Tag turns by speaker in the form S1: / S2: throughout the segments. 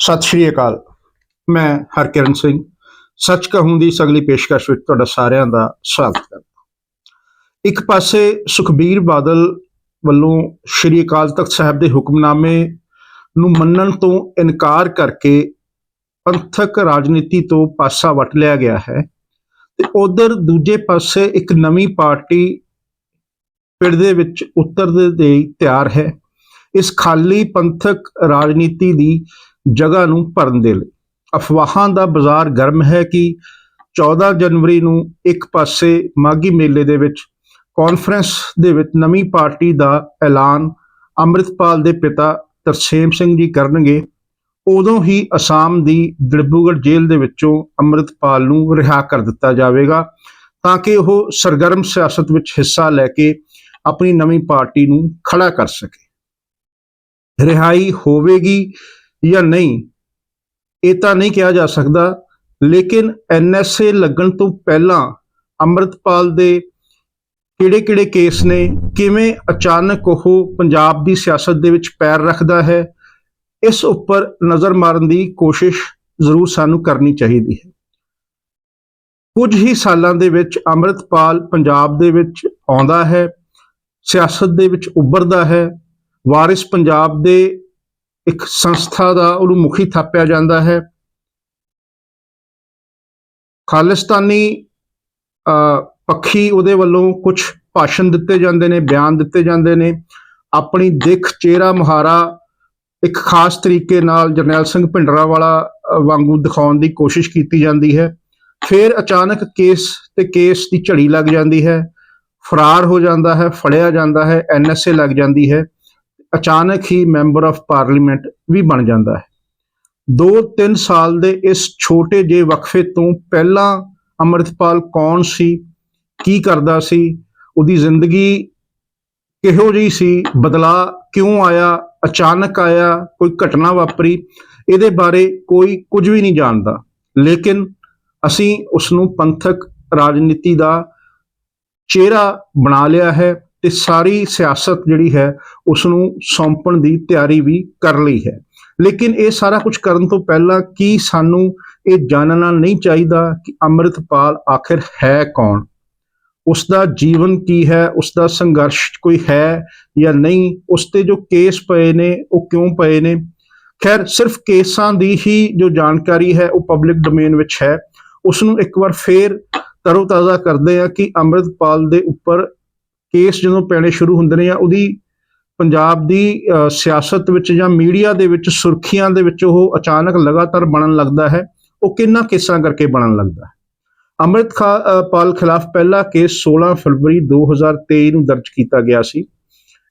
S1: ਸਤਿ ਸ਼੍ਰੀ ਅਕਾਲ। ਮੈਂ ਹਰਕਿਰਨ ਸਿੰਘ। ਸੱਚ ਕਹੂੰ ਦੀ ਸਗਲੀ ਪੇਸ਼ਕਸ਼ ਵਿੱਚ ਤੁਹਾਡਾ ਸਾਰਿਆਂ ਦਾ ਸਵਾਗਤ ਕਰਦਾ ਇੱਕ ਪਾਸੇ ਸੁਖਬੀਰ ਬਾਦਲ ਵੱਲੋਂ ਸ਼੍ਰੀ ਅਕਾਲ ਤਖਤ ਸਾਹਿਬ ਦੇ ਹੁਕਮਨਾਮੇ ਨੂੰ ਮੰਨਣ ਤੋਂ ਇਨਕਾਰ ਕਰਕੇ ਪੰਥਕ ਰਾਜਨੀਤੀ ਤੋਂ ਪਾਸਾ ਵਟ ਲਿਆ ਗਿਆ ਹੈ ਤੇ ਉਧਰ ਦੂਜੇ ਪਾਸੇ ਇੱਕ ਨਵੀਂ ਪਾਰਟੀ ਪਿੰਡ ਦੇ ਵਿੱਚ ਉਤਰ ਦੇ ਤਿਆਰ ਹੈ। ਇਸ ਖਾਲੀ ਪੰਥਕ ਰਾਜਨੀਤੀ ਦੀ ਜਗ੍ਹਾ ਨੂੰ ਭਰਨ ਦੇ ਲਈ। ਅਫਵਾਹਾਂ ਦਾ ਬਾਜ਼ਾਰ ਗਰਮ ਹੈ ਕਿ 14 ਜਨਵਰੀ ਨੂੰ ਇੱਕ ਪਾਸੇ ਮਾਗੀ ਮੇਲੇ ਦੇ ਵਿੱਚ ਕਾਨਫਰੰਸ ਦੇ ਵਿੱਚ ਨਵੀਂ ਪਾਰਟੀ ਦਾ ਐਲਾਨ ਅੰਮ੍ਰਿਤਪਾਲ ਦੇ ਪਿਤਾ ਤਰਸੇਮ ਸਿੰਘ ਜੀ ਕਰਨਗੇ, ਉਦੋਂ ਹੀ ਅਸਾਮ ਦੀ ਦਿੜਬੂਗੜ ਜੇਲ੍ਹ ਦੇ ਵਿੱਚੋਂ ਅੰਮ੍ਰਿਤਪਾਲ ਨੂੰ ਰਿਹਾ ਕਰ ਦਿੱਤਾ ਜਾਵੇਗਾ ਤਾਂ ਕਿ ਉਹ ਸਰਗਰਮ ਸਿਆਸਤ ਵਿੱਚ ਹਿੱਸਾ ਲੈ ਕੇ ਆਪਣੀ ਨਵੀਂ ਪਾਰਟੀ ਨੂੰ ਖੜਾ ਕਰ ਸਕੇ। ਰਿਹਾਈ ਹੋਵੇਗੀ ਜਾਂ ਨਹੀਂ, ਇਹ ਤਾਂ ਨਹੀਂ ਕਿਹਾ ਜਾ ਸਕਦਾ। ਲੇਕਿਨ ਐਨਐਸਏ ਲੱਗਣ ਤੋਂ ਪਹਿਲਾਂ ਅੰਮ੍ਰਿਤਪਾਲ ਦੇ ਕਿਹੜੇ-ਕਿਹੜੇ ਕੇਸ ਨੇ, ਕਿਵੇਂ ਅਚਾਨਕ ਉਹ ਪੰਜਾਬ ਦੀ ਸਿਆਸਤ ਦੇ ਵਿੱਚ ਪੈਰ ਰੱਖਦਾ ਹੈ, ਇਸ ਉੱਪਰ ਨਜ਼ਰ ਮਾਰਨ ਦੀ ਕੋਸ਼ਿਸ਼ ਜ਼ਰੂਰ ਸਾਨੂੰ ਕਰਨੀ ਚਾਹੀਦੀ ਹੈ। ਕੁਝ ਹੀ ਸਾਲਾਂ ਦੇ ਵਿੱਚ ਅੰਮ੍ਰਿਤਪਾਲ ਪੰਜਾਬ ਦੇ ਵਿੱਚ ਆਉਂਦਾ ਹੈ, ਸਿਆਸਤ ਦੇ ਵਿੱਚ ਉੱਭਰਦਾ ਹੈ, ਵਾਰਿਸ ਪੰਜਾਬ ਦੇ ਇੱਕ ਸੰਸਥਾ ਦਾ ਉਹਨੂੰ ਮੁਖੀ ਥਾਪਿਆ ਜਾਂਦਾ ਹੈ। ਖਾਲਿਸਤਾਨੀ ਅ, ਪੱਖੀ ਉਹਦੇ ਵੱਲੋਂ ਕੁਝ ਭਾਸ਼ਣ ਦਿੱਤੇ ਜਾਂਦੇ ਨੇ ਬਿਆਨ ਦਿੱਤੇ ਜਾਂਦੇ ਨੇ। ਆਪਣੀ ਦਿੱਖ ਚਿਹਰਾ ਮੁਹਾਰਾ ਇੱਕ ਖਾਸ ਤਰੀਕੇ ਨਾਲ ਜਰਨੈਲ ਸਿੰਘ ਭਿੰਡਰਾ ਵਾਲਾ ਅ, ਵਾਂਗੂ ਦਿਖਾਉਣ ਦੀ ਕੋਸ਼ਿਸ਼ ਕੀਤੀ ਜਾਂਦੀ ਹੈ। ਫਿਰ ਅਚਾਨਕ ਕੇਸ ਤੇ ਕੇਸ ਦੀ ਝੜੀ ਲੱਗ ਜਾਂਦੀ ਹੈ ਫਰਾਰ ਹੋ ਜਾਂਦਾ ਹੈ ਫੜਿਆ ਜਾਂਦਾ ਹੈ ਐਨਐਸਏ ਲੱਗ ਜਾਂਦੀ ਹੈ। ਅਚਾਨਕ ਹੀ ਮੈਂਬਰ ਆਫ ਪਾਰਲੀਮੈਂਟ ਵੀ ਬਣ ਜਾਂਦਾ ਹੈ। 2-3 ਸਾਲ ਦੇ ਇਸ ਛੋਟੇ ਜਿਹੇ ਵਕਫੇ ਤੋਂ ਪਹਿਲਾਂ ਅੰਮ੍ਰਿਤਪਾਲ ਕੌਣ ਸੀ, ਕੀ ਕਰਦਾ ਸੀ, ਉਹਦੀ ਜ਼ਿੰਦਗੀ ਕਿਹੋ ਜਿਹੀ ਸੀ ਬਦਲਾ ਕਿਉਂ ਆਇਆ, ਅਚਾਨਕ ਆਇਆ, ਕੋਈ ਘਟਨਾ ਵਾਪਰੀ, ਇਹਦੇ ਬਾਰੇ ਕੋਈ ਕੁਝ ਵੀ ਨਹੀਂ ਜਾਣਦਾ। ਲੇਕਿਨ ਅਸੀਂ ਉਸ ਨੂੰ ਪੰਥਕ ਰਾਜਨੀਤੀ ਦਾ ਚਿਹਰਾ ਬਣਾ ਲਿਆ ਹੈ। ਤੇ ਸਾਰੀ ਸਿਆਸਤ ਜਿਹੜੀ ਹੈ ਉਸ ਨੂੰ ਸੌਂਪਣ ਦੀ ਤਿਆਰੀ ਵੀ ਕਰ ਲਈ ਹੈ। ਲੇਕਿਨ ਇਹ ਸਾਰਾ ਕੁਝ ਕਰਨ ਤੋਂ ਪਹਿਲਾਂ ਕੀ ਸਾਨੂੰ ਇਹ ਜਾਣਨਾ ਨਹੀਂ ਚਾਹੀਦਾ ਕਿ ਅੰਮ੍ਰਿਤਪਾਲ ਆਖਿਰ ਹੈ ਕੌਣ? ਉਸ ਦਾ ਜੀਵਨ ਕੀ ਹੈ? ਉਸ ਦਾ ਸੰਘਰਸ਼ ਕੋਈ ਹੈ ਜਾਂ ਨਹੀਂ? ਉਸ ਤੇ ਜੋ ਕੇਸ ਪਏ ਨੇ, ਉਹ ਕਿਉਂ ਪਏ ਨੇ? ਖੈਰ, ਸਿਰਫ ਕੇਸਾਂ ਦੀ ਹੀ ਜੋ ਜਾਣਕਾਰੀ ਹੈ, ਉਹ ਪਬਲਿਕ ਡੋਮੇਨ ਵਿੱਚ ਹੈ। ਉਸ ਨੂੰ ਇੱਕ ਵਾਰ ਫੇਰ ਤਰੋਤਾਜ਼ਾ ਕਰਦੇ ਆ ਕਿ ਅੰਮ੍ਰਿਤਪਾਲ ਦੇ ਉੱਪਰ ਕੇਸ ਜਦੋਂ ਪੈਣੇ ਸ਼ੁਰੂ ਹੁੰਦੇ ਨੇ ਜਾਂ ਉਹਦੀ ਪੰਜਾਬ ਦੀ ਸਿਆਸਤ ਵਿੱਚ ਜਾਂ ਮੀਡੀਆ ਦੇ ਵਿੱਚ ਸੁਰਖੀਆਂ ਦੇ ਵਿੱਚ ਉਹ ਅਚਾਨਕ ਲਗਾਤਾਰ ਬਣਨ ਲੱਗਦਾ ਹੈ, ਉਹ ਕਿੰਨਾ ਕੇਸਾਂ ਕਰਕੇ ਬਣਨ ਲੱਗਦਾ ਹੈ? ਅੰਮ੍ਰਿਤਪਾਲ ਖਿਲਾਫ ਪਹਿਲਾ ਕੇਸ 16 ਫਰਵਰੀ 2023 ਨੂੰ ਦਰਜ ਕੀਤਾ ਗਿਆ ਸੀ।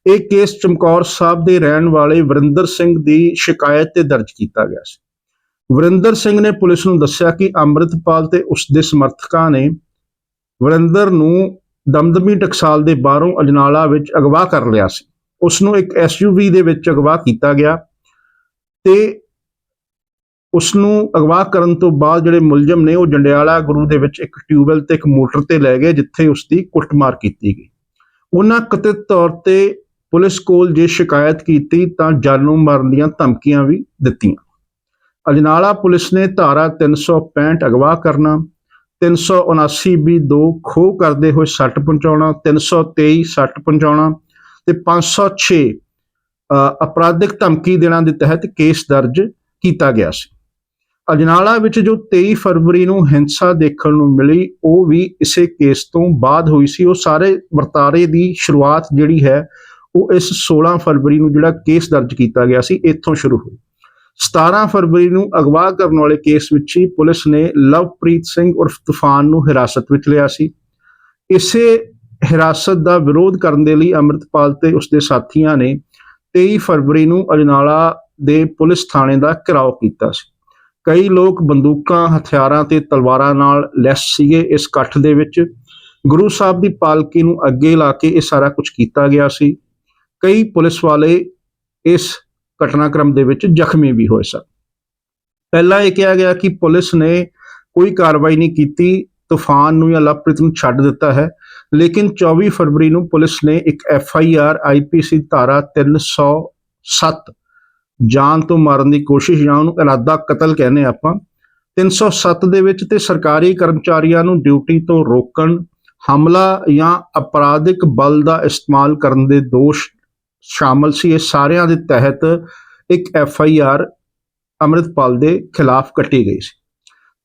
S1: ਇਹ ਕੇਸ ਚਮਕੌਰ ਸਾਹਿਬ ਦੇ ਰਹਿਣ ਵਾਲੇ ਵਰਿੰਦਰ ਸਿੰਘ ਦੀ ਸ਼ਿਕਾਇਤ ਤੇ ਦਰਜ ਕੀਤਾ ਗਿਆ ਸੀ। ਵਰਿੰਦਰ ਸਿੰਘ ਨੇ ਪੁਲਿਸ ਨੂੰ ਦੱਸਿਆ ਕਿ ਅੰਮ੍ਰਿਤਪਾਲ ਤੇ ਉਸ ਦੇ ਸਮਰਥਕਾਂ ਨੇ ਵਰਿੰਦਰ ਨੂੰ ਦਮਦਮੀ ਟਕਸਾਲ ਦੇ ਬਾਹਰੋਂ ਅਜਨਾਲਾ ਵਿੱਚ ਅਗਵਾ ਕਰ ਲਿਆ ਸੀ। ਉਸ ਨੂੰ ਇੱਕ ਐਸਯੂਵੀ ਦੇ ਵਿੱਚ ਅਗਵਾ ਕੀਤਾ ਗਿਆ ਤੇ ਉਸ ਨੂੰ ਅਗਵਾ ਕਰਨ ਤੋਂ ਬਾਅਦ ਜਿਹੜੇ ਮੁਲਜ਼ਮ ਨੇ ਉਹ ਜੰਡਿਆਲਾ ਗੁਰੂ ਦੇ ਵਿੱਚ ਇੱਕ ਟਿਊਬਵੈਲ ਤੇ ਇੱਕ ਮੋਟਰ ਤੇ ਲੈ ਗਏ, ਜਿੱਥੇ ਉਸ ਦੀ ਕੁੱਟਮਾਰ ਕੀਤੀ ਗਈ। ਉਹਨਾਂ ਕਥਿਤ ਤੌਰ ਤੇ ਪੁਲਿਸ ਕੋਲ ਜੇ ਸ਼ਿਕਾਇਤ ਕੀਤੀ ਤਾਂ ਜਾਨੋਂ ਮਾਰਨ ਦੀਆਂ ਧਮਕੀਆਂ ਵੀ ਦਿੱਤੀਆਂ। ਅਜਨਾਲਾ ਪੁਲਿਸ ਨੇ ਧਾਰਾ 365 ਅਗਵਾ ਕਰਨਾ 379 ਵੀ ਦੋ ਖੋਹ ਕਰਦੇ ਹੋਏ ਸੱਟ ਪਹੁੰਚਾਉਣਾ 323 ਸੱਟ ਪਹੁੰਚਾਉਣਾ ਤੇ 506 ਅ, ਅਪਰਾਧਿਕ ਧਮਕੀ ਦੇਣਾ ਦੇ ਤਹਿਤ ਕੇਸ ਦਰਜ ਕੀਤਾ ਗਿਆ ਸੀ। ਅਜਨਾਲਾ ਵਿੱਚ ਜੋ 23 ਫਰਵਰੀ ਨੂੰ ਹਿੰਸਾ ਦੇਖਣ ਨੂੰ ਮਿਲੀ ਉਹ ਵੀ ਇਸੇ ਕੇਸ ਤੋਂ ਬਾਅਦ ਹੋਈ ਸੀ। ਉਹ ਸਾਰੇ ਵਰਤਾਰੇ ਦੀ ਸ਼ੁਰੂਆਤ ਜਿਹੜੀ ਹੈ ਉਹ ਇਸ 16 ਫਰਵਰੀ ਨੂੰ ਜਿਹੜਾ ਕੇਸ ਦਰਜ ਕੀਤਾ ਗਿਆ ਸੀ ਇੱਥੋਂ ਸ਼ੁਰੂ ਹੋਈ। 17 ਫਰਵਰੀ ਨੂੰ ਅਗਵਾ ਕਰਨ ਵਾਲੇ ਕੇਸ ਵਿੱਚ ਹੀ ਪੁਲਿਸ ਨੇ ਲਵਪ੍ਰੀਤ ਸਿੰਘ ਉਰਫ ਤੂਫਾਨ ਨੂੰ ਹਿਰਾਸਤ ਵਿੱਚ ਲਿਆ ਸੀ। ਇਸੇ ਹਿਰਾਸਤ ਦਾ ਵਿਰੋਧ ਕਰਨ ਦੇ ਲਈ ਅੰਮ੍ਰਿਤਪਾਲ ਤੇ ਉਸਦੇ ਸਾਥੀਆਂ ਨੇ 23 ਫਰਵਰੀ ਨੂੰ ਅਜਨਾਲਾ ਦੇ ਪੁਲਿਸ ਥਾਣੇ ਦਾ ਘਿਰਾਓ ਕੀਤਾ ਸੀ। ਕਈ ਲੋਕ ਬੰਦੂਕਾਂ, ਹਥਿਆਰਾਂ ਤੇ ਤਲਵਾਰਾਂ ਨਾਲ ਲੈਸ ਸੀਗੇ। ਇਸ ਇਕੱਠ ਦੇ ਵਿੱਚ ਗੁਰੂ ਸਾਹਿਬ ਦੀ ਪਾਲਕੀ ਨੂੰ ਅੱਗੇ ਲਾ ਕੇ ਇਹ ਸਾਰਾ ਕੁਝ ਕੀਤਾ ਗਿਆ ਸੀ। ਕਈ ਪੁਲਿਸ ਵਾਲੇ ਇਸ ਘਟਨਾਕ੍ਰਮ ਦੇ ਵਿੱਚ ਜ਼ਖਮੀ ਵੀ ਹੋਏ ਸਨ। ਪਹਿਲਾਂ ਇਹ ਕਿਹਾ ਗਿਆ ਕਿ ਪੁਲਿਸ ਨੇ ਕੋਈ ਕਾਰਵਾਈ ਨਹੀਂ ਕੀਤੀ, ਤੂਫਾਨ ਨੂੰ ਜਾਂ ਲਵਪ੍ਰੀਤ ਨੂੰ ਛੱਡ ਦਿੱਤਾ ਹੈ, ਲੇਕਿਨ 24 ਫਰਵਰੀ ਨੂੰ ਪੁਲਿਸ ਨੇ ਇੱਕ ਐਫ ਆਈ ਆਰ ਆਈ ਪੀ ਸੀ ਧਾਰਾ 307 ਜਾਨ ਤੋਂ ਮਾਰਨ ਦੀ ਕੋਸ਼ਿਸ਼, ਜਾਂ ਉਹਨੂੰ ਇਰਾਦਾ ਕਤਲ ਕਹਿੰਦੇ ਆਪਾਂ 307 ਦੇ ਵਿੱਚ ਤੇ ਸਰਕਾਰੀ ਕਰਮਚਾਰੀਆਂ ਨੂੰ ਡਿਊਟੀ ਤੋਂ ਰੋਕਣ, ਹਮਲਾ ਜਾਂ ਅਪਰਾਧਿਕ ਬਲ ਦਾ ਇਸਤੇਮਾਲ ਕਰਨ ਦੇ ਦੋਸ਼ ਸ਼ਾਮਲ ਸੀ। ਇਹ ਸਾਰਿਆਂ ਦੇ ਤਹਿਤ ਇੱਕ ਐਫ ਆਈ ਆਰ ਅੰਮ੍ਰਿਤਪਾਲ ਦੇ ਖਿਲਾਫ ਕੱਟੀ ਗਈ ਸੀ।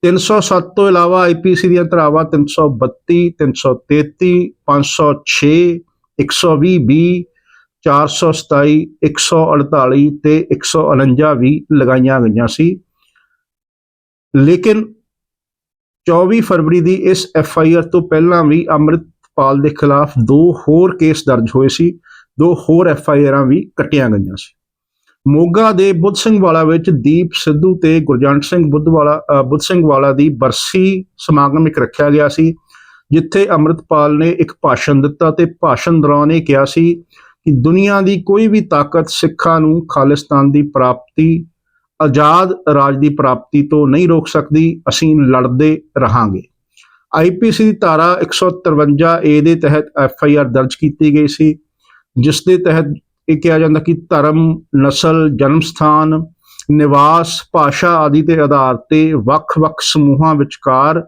S1: 307 ਤੋਂ ਇਲਾਵਾ ਆਈਪੀਸੀ ਦੀਆਂ ਧਾਰਾਵਾਂ 332 333 506 120 ਬੀ 427 148 ਤੇ 149 ਵੀ ਲਗਾਈਆਂ ਗਈਆਂ ਸੀ। ਲੇਕਿਨ 24 ਫਰਵਰੀ ਦੀ ਇਸ ਐਫ ਆਈ ਆਰ ਤੋਂ ਪਹਿਲਾਂ ਵੀ ਅੰਮ੍ਰਿਤਪਾਲ ਦੇ ਖਿਲਾਫ ਦੋ ਹੋਰ ਕੇਸ ਦਰਜ ਹੋਏ ਸੀ। ਦੋ ਹੋਰ ਐਫ ਆਈ ਆਰਾਂ ਵੀ ਕੱਟੀਆਂ ਗਈਆਂ ਸੀ। ਮੋਗਾ ਦੇ ਬੁੱਧ ਸਿੰਘ ਵਾਲਾ ਵਿੱਚ ਦੀਪ ਸਿੱਧੂ ਤੇ ਗੁਰਜੰਟ ਸਿੰਘ ਬੁੱਧ ਵਾਲਾ ਬੁੱਧ ਸਿੰਘ ਵਾਲਾ ਦੀ ਬਰਸੀ ਸਮਾਗਮ ਇੱਕ ਰੱਖਿਆ ਗਿਆ ਸੀ, ਜਿੱਥੇ ਅੰਮ੍ਰਿਤਪਾਲ ਨੇ ਇੱਕ ਭਾਸ਼ਣ ਦਿੱਤਾ ਤੇ ਭਾਸ਼ਣ ਦੌਰਾਨ ਇਹ ਕਿਹਾ ਸੀ ਕਿ ਦੁਨੀਆ ਦੀ ਕੋਈ ਵੀ ਤਾਕਤ ਸਿੱਖਾਂ ਨੂੰ ਖਾਲਿਸਤਾਨ ਦੀ ਪ੍ਰਾਪਤੀ, ਆਜ਼ਾਦ ਰਾਜ ਦੀ ਪ੍ਰਾਪਤੀ ਤੋਂ ਨਹੀਂ ਰੋਕ ਸਕਦੀ, ਅਸੀਂ ਲੜਦੇ ਰਹਾਂਗੇ। ਆਈਪੀਸੀ ਦੀ ਧਾਰਾ 153 ਏ ਦੇ ਤਹਿਤ ਐਫ ਆਈ ਆਰ ਦਰਜ ਕੀਤੀ ਗਈ ਸੀ। ਜਿਸ ਦੇ ਤਹਿਤ ਇਹ ਕਿਹਾ ਜਾਂਦਾ ਕਿ ਧਰਮ, ਨਸਲ, ਜਨਮ ਸਥਾਨ, ਨਿਵਾਸ, ਭਾਸ਼ਾ ਆਦਿ ਦੇ ਆਧਾਰ ਤੇ ਵੱਖ-ਵੱਖ ਸਮੂਹਾਂ ਵਿਚਕਾਰ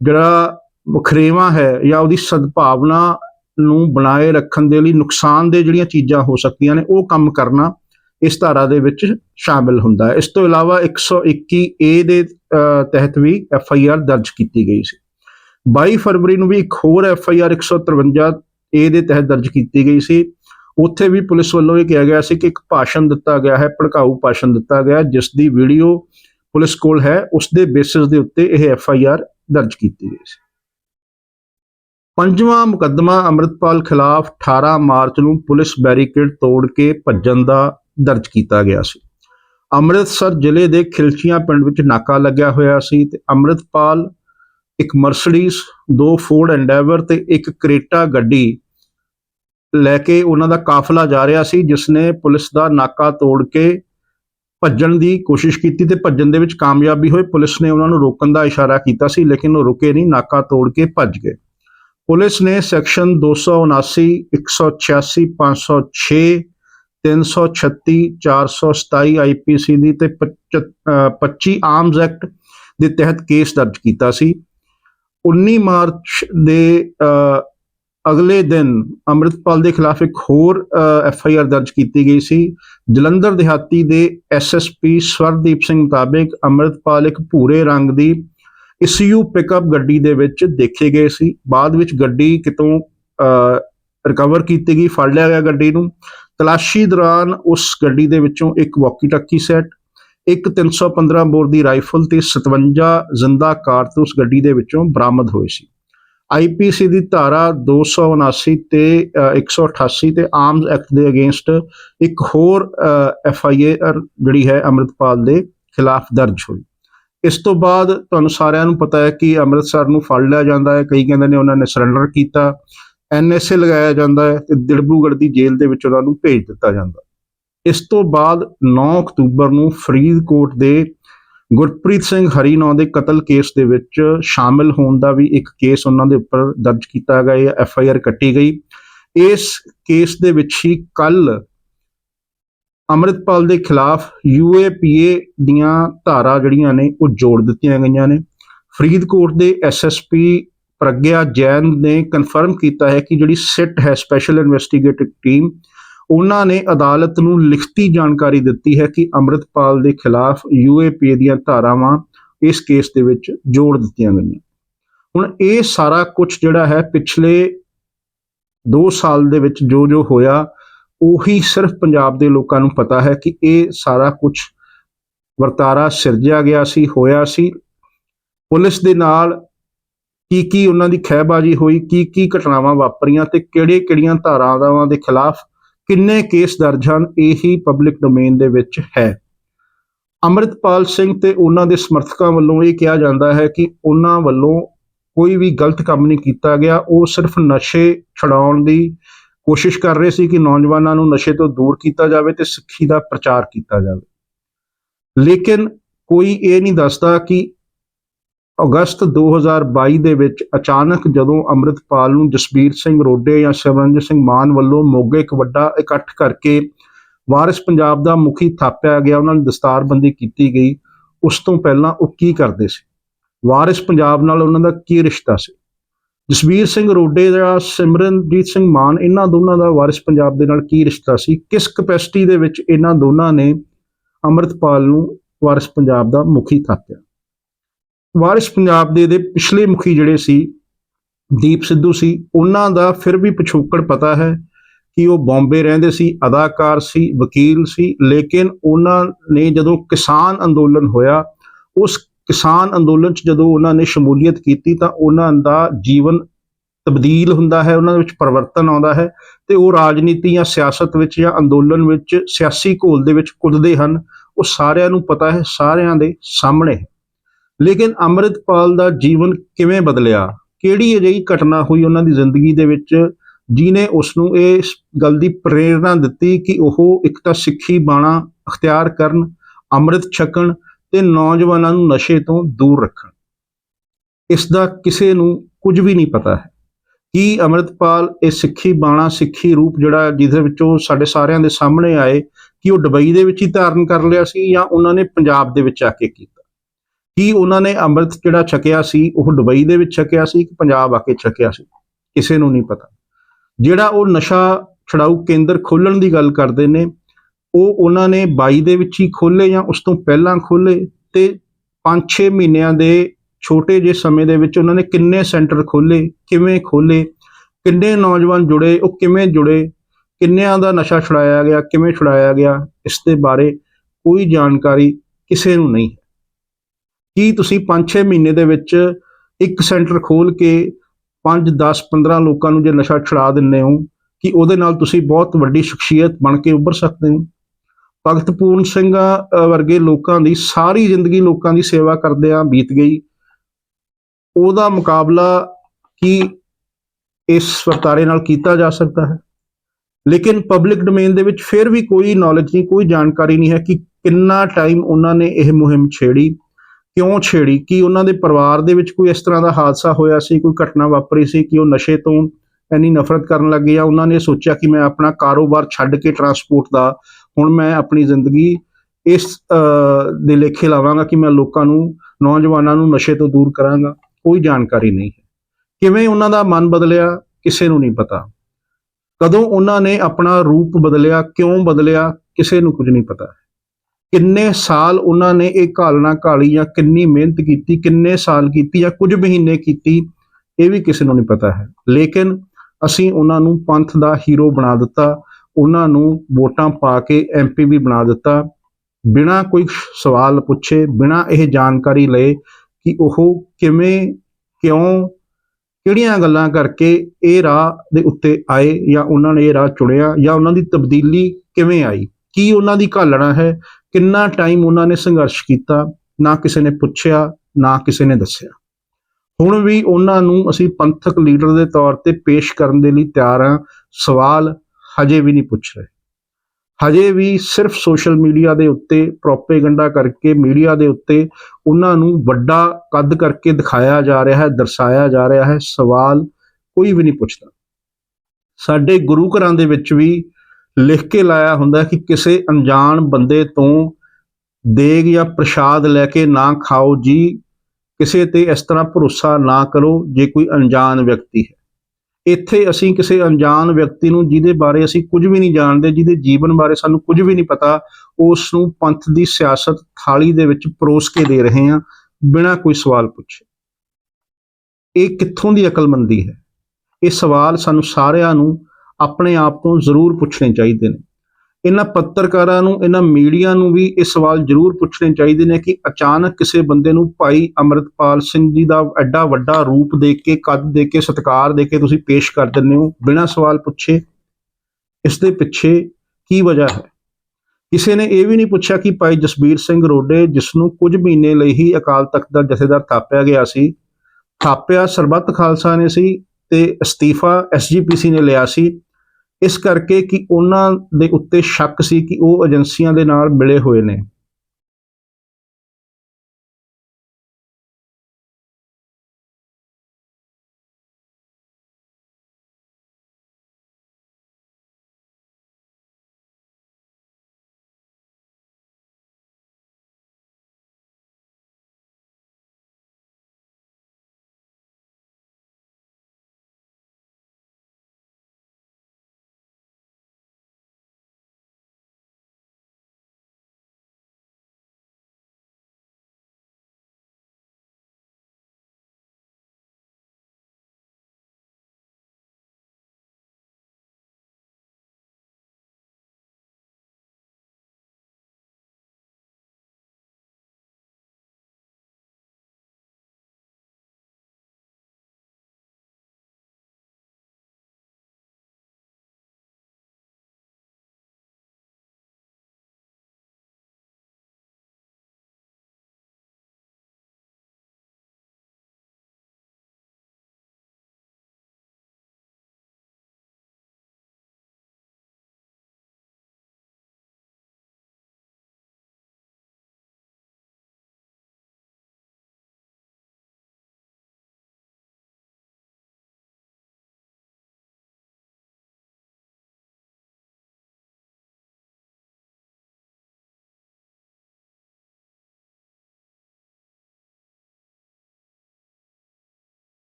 S1: ਜਿਹੜਾ ਵਖਰੇਵਾ ਹੈ ਜਾਂ ਉਹਦੀ ਸਦਭਾਵਨਾ ਨੂੰ ਬਣਾਏ ਰੱਖਣ ਦੇ ਲਈ ਨੁਕਸਾਨ ਦੇ ਜਿਹੜੀਆਂ ਚੀਜ਼ਾਂ ਹੋ ਸਕਦੀਆਂ ਨੇ, ਉਹ ਕੰਮ ਕਰਨਾ ਇਸ ਧਾਰਾ ਦੇ ਵਿੱਚ ਸ਼ਾਮਿਲ ਹੁੰਦਾ ਹੈ। ਇਸ ਤੋਂ ਇਲਾਵਾ 121 ਏ ਦੇ ਤਹਿਤ ਵੀ ਐਫ ਆਈ ਆਰ ਦਰਜ ਕੀਤੀ ਗਈ ਸੀ। 22 ਫਰਵਰੀ ਨੂੰ ਵੀ ਇੱਕ ਹੋਰ ਐਫ ਆਈ ਆਰ 153 ਏ ਦੇ ਤਹਿਤ ਦਰਜ ਕੀਤੀ ਗਈ ਸੀ। ਉੱਥੇ ਵੀ ਪੁਲਿਸ ਵੱਲੋਂ ਇਹ ਕਿਹਾ ਗਿਆ ਸੀ ਕਿ ਇੱਕ ਭਾਸ਼ਣ ਦਿੱਤਾ ਗਿਆ ਹੈ, ਭੜਕਾਊ ਭਾਸ਼ਣ ਦਿੱਤਾ ਗਿਆ ਜਿਸ ਦੀ ਵੀਡੀਓ ਪੁਲਿਸ ਕੋਲ ਹੈ, ਉਸ ਦੇ ਬੇਸਿਸ ਦੇ ਉੱਤੇ ਇਹ ਐਫ ਆਈ ਆਰ ਦਰਜ ਕੀਤੀ ਗਈ ਸੀ। ਪੰਜਵਾਂ ਮੁਕੱਦਮਾ ਅੰਮ੍ਰਿਤਪਾਲ ਖਿਲਾਫ 18 ਮਾਰਚ ਨੂੰ ਪੁਲਿਸ ਬੈਰੀਕੇਡ ਤੋੜ ਕੇ ਭੱਜਣ ਦਾ ਦਰਜ ਕੀਤਾ ਗਿਆ ਸੀ। ਅੰਮ੍ਰਿਤਸਰ ਜ਼ਿਲ੍ਹੇ ਦੇ ਖਿਲਚੀਆਂ ਪਿੰਡ ਵਿੱਚ ਨਾਕਾ ਲੱਗਿਆ ਹੋਇਆ ਸੀ ਤੇ ਅੰਮ੍ਰਿਤਪਾਲ ਇੱਕ ਮਰਸੀਡੀਜ਼ ਦੋ ਫੋਰਡ ਐਂਡੇਵਰ ਤੇ ਇੱਕ ਕ੍ਰੇਟਾ ਗੱਡੀ ਲੈ ਕੇ ਉਹਨਾਂ ਦਾ ਕਾਫਲਾ ਜਾ ਰਿਹਾ ਸੀ ਜਿਸ ਨੇ ਪੁਲਿਸ ਦਾ ਨਾਕਾ ਤੋੜ ਕੇ ਭੱਜਣ ਦੀ ਕੋਸ਼ਿਸ਼ ਕੀਤੀ ਤੇ ਭੱਜਣ ਦੇ ਵਿੱਚ ਕਾਮਯਾਬੀ ਹੋਈ। ਪੁਲਿਸ ਨੇ ਉਹਨਾਂ ਨੂੰ ਰੋਕਣ ਦਾ ਇਸ਼ਾਰਾ ਕੀਤਾ ਸੀ, ਲੇਕਿਨ ਉਹ ਰੁਕੇ ਨਹੀਂ, ਨਾਕਾ ਤੋੜ ਕੇ ਭੱਜ ਗਏ। ਪੁਲਿਸ ਨੇ ਸੈਕਸ਼ਨ 279 186 506 336 427 ਆਈਪੀਸੀ ਦੀ ਤੇ 25 ਅਹ 25 ਆਰਮਜ਼ ਐਕਟ ਦੇ ਤਹਿਤ ਕੇਸ ਦਰਜ ਕੀਤਾ ਸੀ। 19 ਮਾਰਚ ਦੇ ਅਗਲੇ ਦਿਨ ਅੰਮ੍ਰਿਤਪਾਲ ਦੇ ਖਿਲਾਫ ਇੱਕ ਹੋਰ ਐਫ ਆਈ ਆਰ ਦਰਜ ਕੀਤੀ ਗਈ ਸੀ। ਜਲੰਧਰ ਦਿਹਾਤੀ ਦੇ ਐਸਐਸਪੀ ਸਵਰਦੀਪ ਸਿੰਘ ਮੁਤਾਬਿਕ ਅੰਮ੍ਰਿਤਪਾਲ ਇੱਕ ਭੂਰੇ ਰੰਗ ਦੀ ਇਸਯੂ ਪਿਕਅਪ ਗੱਡੀ ਦੇ ਵਿੱਚ ਦੇਖੇ ਗਏ ਸੀ। ਬਾਅਦ ਵਿੱਚ ਗੱਡੀ ਕਿਤੋਂ ਰਿਕਵਰ ਕੀਤੀ ਗਈ, ਫੜ ਲਿਆ ਗਿਆ ਗੱਡੀ ਨੂੰ। ਤਲਾਸ਼ੀ ਦੌਰਾਨ ਉਸ ਗੱਡੀ ਦੇ ਵਿੱਚੋਂ ਇੱਕ ਵਾਕੀ ਟਾਕੀ ਸੈੱਟ ਇੱਕ 315 ਬੋਰ ਦੀ ਰਾਈਫਲ ਤੇ 57 ਜ਼ਿੰਦਾ ਕਾਰਤੂਸ ਗੱਡੀ ਦੇ ਵਿੱਚੋਂ ਬਰਾਮਦ ਹੋਏ ਸੀ। ਆਈਪੀਸੀ ਦੀ ਧਾਰਾ 279 ਤੇ ਅ, 188 ਤੇ ਆਰਮਜ਼ ਐਕਟ ਦੇ ਅਗੇਂਸਟ ਇੱਕ ਹੋਰ ਐਫਆਈਆਰ ਜਿਹੜੀ ਹੈ ਅੰਮ੍ਰਿਤਪਾਲ ਦੇ ਖਿਲਾਫ ਦਰਜ ਹੋਈ। ਇਸ ਤੋਂ ਬਾਅਦ ਤੁਹਾਨੂੰ ਸਾਰਿਆਂ ਨੂੰ ਪਤਾ ਹੈ ਕਿ ਅੰਮ੍ਰਿਤਸਰ ਨੂੰ ਫੜ ਲਿਆ ਜਾਂਦਾ ਹੈ। ਕਈ ਕਹਿੰਦੇ ਨੇ ਉਹਨਾਂ ਨੇ ਸਰੈਂਡਰ ਕੀਤਾ। ਐਨਐਸਏ ਲਗਾਇਆ ਜਾਂਦਾ ਹੈ ਤੇ ਦਿੜਬੂਗੜ੍ਹ ਦੀ ਜੇਲ੍ਹ ਦੇ ਵਿੱਚ ਉਹਨਾਂ ਨੂੰ ਭੇਜ ਦਿੱਤਾ ਜਾਂਦਾ। ਇਸ ਤੋਂ ਬਾਅਦ 9 ਅਕਤੂਬਰ ਨੂੰ ਫਰੀਦਕੋਟ ਦੇ ਗੁਰਪ੍ਰੀਤ ਸਿੰਘ ਹਰੀ ਨਾਂ ਦੇ ਕਤਲ ਕੇਸ ਦੇ ਵਿੱਚ ਸ਼ਾਮਿਲ ਹੋਣ ਦਾ ਵੀ ਇੱਕ ਕੇਸ ਉਹਨਾਂ ਦੇ ਉੱਪਰ ਦਰਜ ਕੀਤਾ ਗਿਆ ਹੈ ਐਫ ਆਈ ਆਰ ਕੱਟੀ ਗਈ। ਇਸ ਕੇਸ ਦੇ ਵਿੱਚ ਹੀ ਕੱਲ ਅੰਮ੍ਰਿਤਪਾਲ ਦੇ ਖਿਲਾਫ ਯੂਏਪੀਏ ਦੀਆਂ ਧਾਰਾ ਜਿਹੜੀਆਂ ਨੇ, ਉਹ ਜੋੜ ਦਿੱਤੀਆਂ ਗਈਆਂ ਨੇ। ਫਰੀਦਕੋਟ ਦੇ ਐਸਐਸਪੀ ਪ੍ਰਗਿਆ ਜੈਨ ਨੇ ਕਨਫਰਮ ਕੀਤਾ ਹੈ ਕਿ ਜਿਹੜੀ ਸਿਟ ਹੈ ਸਪੈਸ਼ਲ ਇਨਵੈਸਟੀਗੇਟਿਵ ਟੀਮ ਉਹਨਾਂ ਨੇ ਅਦਾਲਤ ਨੂੰ ਲਿਖਤੀ ਜਾਣਕਾਰੀ ਦਿੱਤੀ ਹੈ ਕਿ ਅੰਮ੍ਰਿਤਪਾਲ ਦੇ ਖਿਲਾਫ ਯੂਏਪੀਏ ਦੀਆਂ ਧਾਰਾਵਾਂ ਇਸ ਕੇਸ ਦੇ ਵਿੱਚ ਜੋੜ ਦਿੱਤੀਆਂ ਗਈਆਂ। ਹੁਣ ਇਹ ਸਾਰਾ ਕੁਝ ਜਿਹੜਾ ਹੈ ਪਿਛਲੇ 2 ਸਾਲ ਦੇ ਵਿੱਚ ਜੋ ਜੋ ਹੋਇਆ, ਉਹੀ ਸਿਰਫ ਪੰਜਾਬ ਦੇ ਲੋਕਾਂ ਨੂੰ ਪਤਾ ਹੈ ਕਿ ਇਹ ਸਾਰਾ ਕੁਝ ਵਰਤਾਰਾ ਸਿਰਜਿਆ ਗਿਆ ਸੀ, ਹੋਇਆ ਸੀ। ਪੁਲਿਸ ਦੇ ਨਾਲ ਕੀ ਕੀ ਉਹਨਾਂ ਦੀ ਖਹਿਬਾਜ਼ੀ ਹੋਈ, ਕੀ ਕੀ ਘਟਨਾਵਾਂ ਵਾਪਰੀਆਂ ਤੇ ਕਿਹੜੇ ਕਿਹੜੀਆਂ ਧਾਰਾਵਾਂ ਦੇ ਖਿਲਾਫ ਕਿੰਨੇ ਕੇਸ ਦਰਜ ਹਨ, ਇਹੀ ਪਬਲਿਕ ਡੋਮੇਨ ਦੇ ਵਿੱਚ ਹੈ। ਅੰਮ੍ਰਿਤਪਾਲ ਸਿੰਘ ਤੇ ਉਹਨਾਂ ਦੇ ਸਮਰਥਕਾਂ ਵੱਲੋਂ ਇਹ ਕਿਹਾ ਜਾਂਦਾ ਹੈ ਕਿ ਉਹਨਾਂ ਵੱਲੋਂ ਕੋਈ ਵੀ ਗਲਤ ਕੰਮ ਨਹੀਂ ਕੀਤਾ ਗਿਆ। ਉਹ ਸਿਰਫ ਨਸ਼ੇ ਛਡਾਉਣ ਦੀ ਕੋਸ਼ਿਸ਼ ਕਰ ਰਹੇ ਸੀ ਕਿ ਨੌਜਵਾਨਾਂ ਨੂੰ ਨਸ਼ੇ ਤੋਂ ਦੂਰ ਕੀਤਾ ਜਾਵੇ ਤੇ ਸਿੱਖੀ ਦਾ ਪ੍ਰਚਾਰ ਕੀਤਾ ਜਾਵੇ। ਲੇਕਿਨ ਕੋਈ ਇਹ ਨਹੀਂ ਦੱਸਦਾ ਕਿ ਅਗਸਤ 2022 ਦੇ ਵਿੱਚ ਅਚਾਨਕ ਜਦੋਂ ਅੰਮ੍ਰਿਤਪਾਲ ਨੂੰ ਜਸਬੀਰ ਸਿੰਘ ਰੋਡੇ ਜਾਂ ਸਿਮਰਨਜੀਤ ਸਿੰਘ ਮਾਨ ਵੱਲੋਂ ਮੋਗੇ ਇੱਕ ਵੱਡਾ ਇਕੱਠ ਕਰਕੇ ਵਾਰਿਸ ਪੰਜਾਬ ਦਾ ਮੁਖੀ ਥਾਪਿਆ ਗਿਆ, ਉਹਨਾਂ ਨੂੰ ਦਸਤਾਰਬੰਦੀ ਕੀਤੀ ਗਈ, ਉਸ ਤੋਂ ਪਹਿਲਾਂ ਉਹ ਕੀ ਕਰਦੇ ਸੀ? ਵਾਰਿਸ ਪੰਜਾਬ ਨਾਲ ਉਹਨਾਂ ਦਾ ਕੀ ਰਿਸ਼ਤਾ ਸੀ? ਜਸਬੀਰ ਸਿੰਘ ਰੋਡੇ ਦਾ ਸਿਮਰਨਜੀਤ ਸਿੰਘ ਮਾਨ, ਇਹਨਾਂ ਦੋਨਾਂ ਦਾ ਵਾਰਿਸ ਪੰਜਾਬ ਦੇ ਨਾਲ ਕੀ ਰਿਸ਼ਤਾ ਸੀ? ਕਿਸ ਕਪੈਸਿਟੀ ਦੇ ਵਿੱਚ ਇਹਨਾਂ ਦੋਨਾਂ ਨੇ ਅੰਮ੍ਰਿਤਪਾਲ ਨੂੰ ਵਾਰਿਸ ਪੰਜਾਬ ਦਾ ਮੁਖੀ ਥਾਪਿਆ? ਵਾਰਿਸ ਪੰਜਾਬ ਦੇ ਦੇ ਪਿਛਲੇ ਮੁਖੀ ਜਿਹੜੇ ਸੀ, ਦੀਪ ਸਿੱਧੂ ਸੀ, ਉਹਨਾਂ ਦਾ ਫਿਰ ਵੀ ਪਿਛੋਕੜ ਪਤਾ ਹੈ ਕਿ ਉਹ ਬੰਬੇ ਰਹਿੰਦੇ ਸੀ, ਅਦਾਕਾਰ ਸੀ, ਵਕੀਲ ਸੀ, ਲੇਕਿਨ ਉਹਨਾਂ ਨੇ ਜਦੋਂ ਕਿਸਾਨ ਅੰਦੋਲਨ ਹੋਇਆ, ਉਸ ਕਿਸਾਨ ਅੰਦੋਲਨ 'ਚ ਜਦੋਂ ਉਹਨਾਂ ਨੇ ਸ਼ਮੂਲੀਅਤ ਕੀਤੀ ਤਾਂ ਉਹਨਾਂ ਦਾ ਜੀਵਨ ਤਬਦੀਲ ਹੁੰਦਾ ਹੈ, ਉਹਨਾਂ ਦੇ ਵਿੱਚ ਪਰਿਵਰਤਨ ਆਉਂਦਾ ਹੈ ਤੇ ਉਹ ਰਾਜਨੀਤੀ ਜਾਂ ਸਿਆਸਤ ਵਿੱਚ ਜਾਂ ਅੰਦੋਲਨ ਵਿੱਚ ਸਿਆਸੀ ਘੋਲ ਦੇ ਵਿੱਚ ਕੁੱਦਦੇ ਹਨ। ਉਹ ਸਾਰਿਆਂ ਨੂੰ ਪਤਾ ਹੈ, ਸਾਰਿਆਂ ਦੇ ਸਾਹਮਣੇ। ਹੈ ਲੇਕਿਨ ਅੰਮ੍ਰਿਤਪਾਲ ਦਾ ਜੀਵਨ ਕਿਵੇਂ ਬਦਲਿਆ? ਕਿਹੜੀ ਅਜਿਹੀ ਘਟਨਾ ਹੋਈ ਉਹਨਾਂ ਦੀ ਜ਼ਿੰਦਗੀ ਦੇ ਵਿੱਚ ਜਿਨੇ ਉਸ ਨੂੰ ਇਹ ਗੱਲ ਦੀ ਪ੍ਰੇਰਣਾ ਦਿੱਤੀ ਕਿ ਉਹ ਇੱਕ ਤਾਂ ਸਿੱਖੀ ਬਾਣਾ ਅਖਤਿਆਰ ਕਰਨ, ਅੰਮ੍ਰਿਤ ਛਕਣ ਤੇ ਨੌਜਵਾਨਾਂ ਨੂੰ ਨਸ਼ੇ ਤੋਂ ਦੂਰ ਰੱਖਣ। ਇਸ ਦਾ ਕਿਸੇ ਨੂੰ ਕੁਝ ਵੀ ਨਹੀਂ ਪਤਾ ਹੈ। ਕਿ ਅੰਮ੍ਰਿਤਪਾਲ ਇਹ ਸਿੱਖੀ ਬਾਣਾ, ਸਿੱਖੀ ਰੂਪ ਜਿਹੜਾ ਜਿਹਦੇ ਵਿੱਚੋਂ ਸਾਡੇ ਸਾਰਿਆਂ ਦੇ ਸਾਹਮਣੇ ਆਏ, ਕਿ ਉਹ ਦੁਬਈ ਦੇ ਵਿੱਚ ਹੀ ਧਾਰਨ ਕਰ ਲਿਆ ਸੀ ਜਾਂ ਉਹਨਾਂ ਨੇ ਪੰਜਾਬ ਦੇ ਵਿੱਚ ਆ ਕੇ ਕੀਤਾ? ਕੀ ਉਹਨਾਂ ਨੇ ਅੰਮ੍ਰਿਤ ਜਿਹੜਾ ਛਕਿਆ ਸੀ, ਉਹ ਦੁਬਈ ਦੇ ਵਿੱਚ ਛਕਿਆ ਸੀ ਕਿ ਪੰਜਾਬ ਆ ਕੇ ਛਕਿਆ ਸੀ? ਕਿਸੇ ਨੂੰ ਨਹੀਂ ਪਤਾ। ਜਿਹੜਾ ਉਹ ਨਸ਼ਾ ਛਡਾਊ ਕੇਂਦਰ ਖੋਲਣ ਦੀ ਗੱਲ ਕਰਦੇ ਨੇ, ਉਹ ਉਹਨਾਂ ਨੇ 22 ਦੇ ਵਿੱਚ ਹੀ ਖੋਲੇ ਜਾਂ ਉਸ ਤੋਂ ਪਹਿਲਾਂ ਖੋਲੇ ਤੇ 5-6 ਮਹੀਨਿਆਂ ਦੇ ਛੋਟੇ ਜਿਹੇ ਸਮੇਂ ਦੇ ਵਿੱਚ ਉਹਨਾਂ ਨੇ ਕਿੰਨੇ ਸੈਂਟਰ ਖੋਲੇ ਕਿਵੇਂ ਖੋਲੇ ਕਿੰਨੇ ਨੌਜਵਾਨ ਜੁੜੇ, ਉਹ ਕਿਵੇਂ ਜੁੜੇ, ਕਿੰਨਿਆਂ ਦਾ ਨਸ਼ਾ ਛੁਡਾਇਆ ਗਿਆ, ਕਿਵੇਂ ਛੁਡਾਇਆ ਗਿਆ, ਇਸ ਦੇ ਬਾਰੇ ਕੋਈ ਜਾਣਕਾਰੀ ਕਿਸੇ ਨੂੰ ਨਹੀਂ ਹੈ। ਕੀ ਤੁਸੀਂ 5-6 ਮਹੀਨੇ ਦੇ ਵਿੱਚ ਇੱਕ ਸੈਂਟਰ ਖੋਲ ਕੇ 5 10 15 ਲੋਕਾਂ ਨੂੰ ਜੇ ਨਸ਼ਾ ਛੁਡਾ ਦਿੰਦੇ ਹੋ, ਕਿ ਉਹਦੇ ਨਾਲ ਤੁਸੀਂ ਬਹੁਤ ਵੱਡੀ ਸ਼ਖਸੀਅਤ ਬਣ ਕੇ ਉੱਭਰ ਸਕਦੇ ਹੋ? ਭਗਤ ਪੂਰਨ ਸਿੰਘ ਵਰਗੇ ਲੋਕਾਂ ਦੀ ਸਾਰੀ ਜ਼ਿੰਦਗੀ ਲੋਕਾਂ ਦੀ ਸੇਵਾ ਕਰਦਿਆਂ ਬੀਤ ਗਈ। ਉਹਦਾ ਮੁਕਾਬਲਾ ਕੀ ਇਸ ਵਰਤਾਰੇ ਨਾਲ ਕੀਤਾ ਜਾ ਸਕਦਾ ਹੈ? ਲੇਕਿਨ ਪਬਲਿਕ ਡੋਮੇਨ ਦੇ ਵਿੱਚ ਫਿਰ ਵੀ ਕੋਈ ਨੌਲੇਜ ਨਹੀਂ, ਕੋਈ ਜਾਣਕਾਰੀ ਨਹੀਂ ਹੈ ਕਿ ਕਿੰਨਾ ਟਾਈਮ ਉਹਨਾਂ ਨੇ ਇਹ ਮੁਹਿੰਮ ਛੇੜੀ। ਕਿਉਂ ਛੇੜੀ? ਕਿ ਉਹਨਾਂ ਦੇ ਪਰਿਵਾਰ ਦੇ ਵਿੱਚ ਕੋਈ ਇਸ ਤਰ੍ਹਾਂ ਦਾ ਹਾਦਸਾ ਹੋਇਆ ਸੀ? ਕੋਈ ਘਟਨਾ ਵਾਪਰੀ ਸੀ ਕਿ ਉਹ ਨਸ਼ੇ ਤੋਂ ਇੰਨੀ ਨਫ਼ਰਤ ਕਰਨ ਲੱਗੇ ਆ ਉਹਨਾਂ ਨੇ ਸੋਚਿਆ ਕਿ ਮੈਂ ਆਪਣਾ ਕਾਰੋਬਾਰ ਛੱਡ ਕੇ ਟਰਾਂਸਪੋਰਟ ਦਾ, ਹੁਣ ਮੈਂ ਆਪਣੀ ਜ਼ਿੰਦਗੀ ਇਸ ਦੇ ਲੇਖੇ ਲਾਵਾਂਗਾ ਕਿ ਮੈਂ ਲੋਕਾਂ ਨੂੰ, ਨੌਜਵਾਨਾਂ ਨੂੰ ਨਸ਼ੇ ਤੋਂ ਦੂਰ ਕਰਾਂਗਾ? ਕੋਈ ਜਾਣਕਾਰੀ ਨਹੀਂ ਹੈ। ਕਿਵੇਂ ਉਹਨਾਂ ਦਾ ਮਨ ਬਦਲਿਆ? ਕਿਸੇ ਨੂੰ ਨਹੀਂ ਪਤਾ। ਕਦੋਂ ਉਹਨਾਂ ਨੇ ਆਪਣਾ ਰੂਪ ਬਦਲਿਆ? ਕਿਉਂ ਬਦਲਿਆ? ਕਿਸੇ ਨੂੰ ਕੁਝ ਨਹੀਂ ਪਤਾ। ਕਿੰਨੇ ਸਾਲ ਉਹਨਾਂ ਨੇ ਇਹ ਘਾਲਣਾ ਘਾਲੀ ਜਾਂ ਕਿੰਨੀ ਮਿਹਨਤ ਕੀਤੀ, ਕਿੰਨੇ ਸਾਲ ਕੀਤੀ ਜਾਂ ਕੁਝ ਮਹੀਨੇ ਕੀਤੀ, ਇਹ ਵੀ ਕਿਸੇ ਨੂੰ ਨਹੀਂ ਪਤਾ ਹੈ। ਲੇਕਿਨ ਅਸੀਂ ਉਹਨਾਂ ਨੂੰ ਪੰਥ ਦਾ ਹੀਰੋ ਬਣਾ ਦਿੱਤਾ, ਉਹਨਾਂ ਨੂੰ ਵੋਟਾਂ ਪਾ ਕੇ ਐਮਪੀ ਵੀ ਬਣਾ ਦਿੱਤਾ। ਬਿਨਾਂ ਕੋਈ ਸਵਾਲ ਪੁੱਛੇ, ਬਿਨਾਂ ਇਹ ਜਾਣਕਾਰੀ ਲਏ ਕਿ ਉਹ ਕਿਵੇਂ, ਕਿਉਂ, ਕਿਹੜੀਆਂ ਗੱਲਾਂ ਕਰਕੇ ਇਹ ਰਾਹ ਦੇ ਉੱਤੇ ਆਏ ਜਾਂ ਉਹਨਾਂ ਨੇ ਇਹ ਰਾਹ ਚੁਣਿਆ ਜਾਂ ਉਹਨਾਂ ਦੀ ਤਬਦੀਲੀ ਕਿਵੇਂ ਆਈ। ਕੀ ਉਹਨਾਂ ਦੀ ਘਾਲਣਾ ਹੈ, ਕਿੰਨਾ ਟਾਈਮ ਉਹਨਾਂ ਨੇ ਸੰਘਰਸ਼ ਕੀਤਾ, ਨਾ ਕਿਸੇ ਨੇ ਪੁੱਛਿਆ, ਨਾ ਕਿਸੇ ਨੇ ਦੱਸਿਆ। ਹੁਣ ਵੀ ਉਹਨਾਂ ਨੂੰ ਅਸੀਂ ਪੰਥਕ ਲੀਡਰ ਦੇ ਤੌਰ ਤੇ ਪੇਸ਼ ਕਰਨ ਦੇ ਲਈ ਤਿਆਰ ਹਾਂ, ਸਵਾਲ ਹਜੇ ਵੀ ਨਹੀਂ ਪੁੱਛ ਰਹੇ। ਹਜੇ ਵੀ ਸਿਰਫ ਸੋਸ਼ਲ ਮੀਡੀਆ ਦੇ ਉੱਤੇ ਪ੍ਰੋਪੇਗੈਂਡਾ ਕਰਕੇ ਮੀਡੀਆ ਦੇ ਉੱਤੇ ਉਹਨਾਂ ਨੂੰ ਵੱਡਾ ਕੱਦ ਕਰਕੇ ਦਿਖਾਇਆ ਜਾ ਰਿਹਾ ਹੈ, ਦਰਸਾਇਆ ਜਾ ਰਿਹਾ ਹੈ, ਸਵਾਲ ਕੋਈ ਵੀ ਨਹੀਂ ਪੁੱਛਦਾ। ਸਾਡੇ ਗੁਰੂ ਘਰਾਂ ਦੇ ਵਿੱਚ ਵੀ ਲਿਖ ਕੇ ਲਾਇਆ ਹੁੰਦਾ ਕਿ ਕਿਸੇ ਅਣਜਾਣ ਬੰਦੇ ਤੋਂ ਦੇਗ ਜਾਂ ਪ੍ਰਸ਼ਾਦ ਲੈ ਕੇ ਨਾ ਖਾਓ ਜੀ। ਕਿਸੇ ਤੇ ਇਸ ਤਰ੍ਹਾਂ ਭਰੋਸਾ ਨਾ ਕਰੋ ਜੇ ਕੋਈ ਅਣਜਾਣ ਵਿਅਕਤੀ ਹੈ। ਇੱਥੇ ਅਸੀਂ ਕਿਸੇ ਅਣਜਾਣ ਵਿਅਕਤੀ ਨੂੰ ਜਿਹਦੇ ਬਾਰੇ ਅਸੀਂ ਕੁਝ ਵੀ ਨਹੀਂ ਜਾਣਦੇ, ਜਿਹਦੇ ਜੀਵਨ ਬਾਰੇ ਸਾਨੂੰ ਕੁਝ ਵੀ ਨਹੀਂ ਪਤਾ ਉਸ ਨੂੰ ਪੰਥ ਦੀ ਸਿਆਸਤ ਥਾਲੀ ਦੇ ਵਿੱਚ ਪਰੋਸ ਕੇ ਦੇ ਰਹੇ ਹਾਂ, ਬਿਨਾਂ ਕੋਈ ਸਵਾਲ ਪੁੱਛੇ। ਇਹ ਕਿੱਥੋਂ ਦੀ ਅਕਲਮੰਦੀ ਹੈ? ਇਹ ਸਵਾਲ ਸਾਨੂੰ ਸਾਰਿਆਂ ਨੂੰ ਆਪਣੇ ਆਪ ਤੋਂ ਜ਼ਰੂਰ ਪੁੱਛਣੇ ਚਾਹੀਦੇ ਨੇ। ਇਹਨਾਂ ਪੱਤਰਕਾਰਾਂ ਨੂੰ, ਇਹਨਾਂ ਮੀਡੀਆ ਨੂੰ ਵੀ ਇਹ ਸਵਾਲ ਜ਼ਰੂਰ ਪੁੱਛਣੇ ਚਾਹੀਦੇ ਨੇ ਕਿ ਅਚਾਨਕ ਕਿਸੇ ਬੰਦੇ ਨੂੰ ਭਾਈ ਅਮਰਤਪਾਲ ਸਿੰਘ ਜੀ ਦਾ ਐਡਾ ਵੱਡਾ ਰੂਪ ਦੇ ਕੇ, ਕੱਦ ਦੇ ਕੇ, ਸਤਿਕਾਰ ਦੇ ਕੇ ਤੁਸੀਂ ਪੇਸ਼ ਕਰ ਦਿੰਦੇ ਹੋ, ਬਿਨਾਂ ਸਵਾਲ ਪੁੱਛੇ, ਇਸ ਦੇ ਪਿੱਛੇ ਕੀ ਵਜ੍ਹਾ ਹੈ? ਕਿਸੇ ਨੇ ਇਹ ਵੀ ਨਹੀਂ ਪੁੱਛਿਆ ਕਿ ਭਾਈ ਜਸਬੀਰ ਸਿੰਘ ਰੋਡੇ, ਜਿਸ ਨੂੰ ਕੁਝ ਮਹੀਨੇ ਲਈ ਹੀ ਅਕਾਲ ਤਖਤ ਦਾ ਜਥੇਦਾਰ ਥਾਪਿਆ ਗਿਆ ਸੀ, ਥਾਪਿਆ ਸਰਬੱਤ ਖਾਲਸਾ ਨੇ ਸੀ ਤੇ ਅਸਤੀਫਾ ਐਸਜੀਪੀਸੀ ਨੇ ਲਿਆ ਸੀ ਇਸ ਕਰਕੇ ਕਿ ਉਹਨਾਂ ਦੇ ਉੱਤੇ ਸ਼ੱਕ ਸੀ ਕਿ ਉਹ ਏਜੰਸੀਆਂ ਦੇ ਨਾਲ ਮਿਲੇ ਹੋਏ ਨੇ।